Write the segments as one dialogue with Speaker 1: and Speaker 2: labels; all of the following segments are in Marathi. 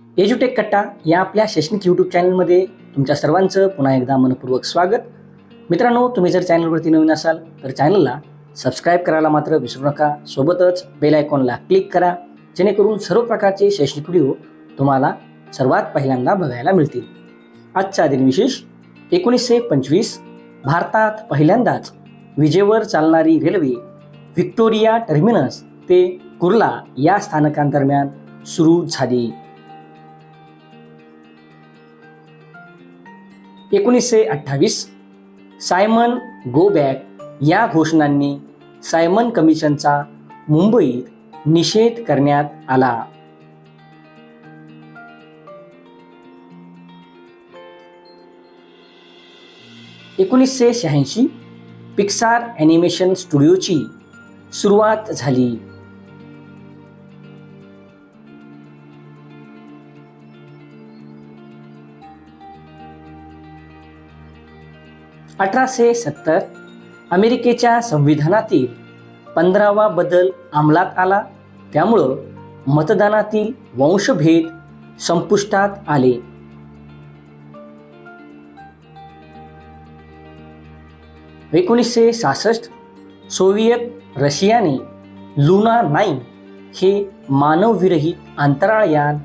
Speaker 1: एज्युटेक कट्टा या आपल्या शैक्षणिक यूट्यूब चॅनलमध्ये तुमच्या सर्वांचं पुन्हा एकदा मनपूर्वक स्वागत. मित्रांनो तुम्ही जर चॅनलवरती नवीन असाल तर चॅनलला सबस्क्राईब करायला मात्र विसरू नका. सोबतच बेल आयकॉनला क्लिक करा जेणेकरून सर्व प्रकारचे शैक्षणिक व्हिडिओ तुम्हाला सर्वात पहिल्यांदा बघायला मिळतील. आजचा दिनविशेष एकोणीसशे पंचवीस भारतात पहिल्यांदाच विजेवर चालणारी रेल्वे व्हिक्टोरिया टर्मिनस ते कुर्ला या स्थानकांदरम्यान सुरू झाली. एकोणीसशे अठ्ठावीस. सायमन गो बॅक या घोषणांनी सायमन कमिशनचा मुंबईत निषेध करण्यात आला. एकोणीसशे शहाऐंशी पिक्सार ॲनिमेशन स्टुडिओची सुरुवात झाली. अठराशे सत्तर अमेरिकेच्या संविधानातील पंधरावा बदल अंमलात आला. त्यामुळं मतदानातील वंशभेद संपुष्टात आले. एकोणीसशे सहासष्ट सोव्हिएत रशियाने लुना नाईन हे मानवविरहित अंतराळयान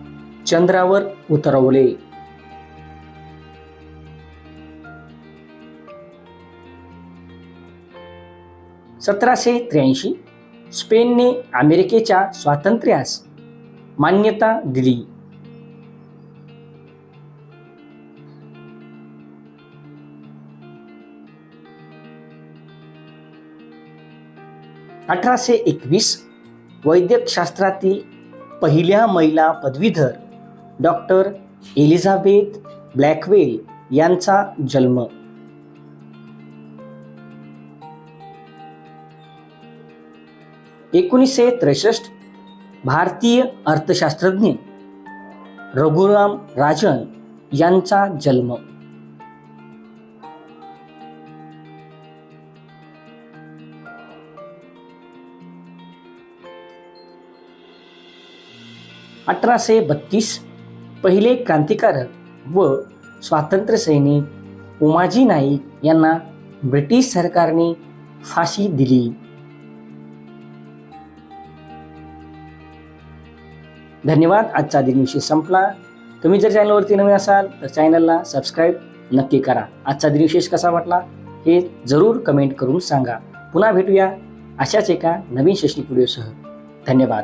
Speaker 1: चंद्रावर उतरवले. सतराशे त्र्याऐंशी. स्पेनने अमेरिकेच्या स्वातंत्र्यास मान्यता दिली. अठराशे एकवीस वैद्यकशास्त्रातील पहिल्या महिला पदवीधर डॉक्टर एलिझाबेथ ब्लॅकवेल यांचा जन्म. एकोणीसशे त्रेसष्ट भारतीय अर्थशास्त्रज्ञ रघुराम राजन यांचा जन्म. अठराशे बत्तीस पहिले क्रांतिकारक व स्वातंत्र्य सैनिक उमाजी नाईक यांना ब्रिटिश सरकारने फाशी दिली. धन्यवाद. आजचा दिनविषय संपला. तुम्ही जर चॅनलवरती नवीन असाल तर चॅनलला सबस्क्राईब नक्की करा. आजचा दिनविशेष कसा वाटला हे जरूर कमेंट करून सांगा. पुन्हा भेटूया अशाच एका नवीन शैक्षणिक व्हिडिओसह धन्यवाद.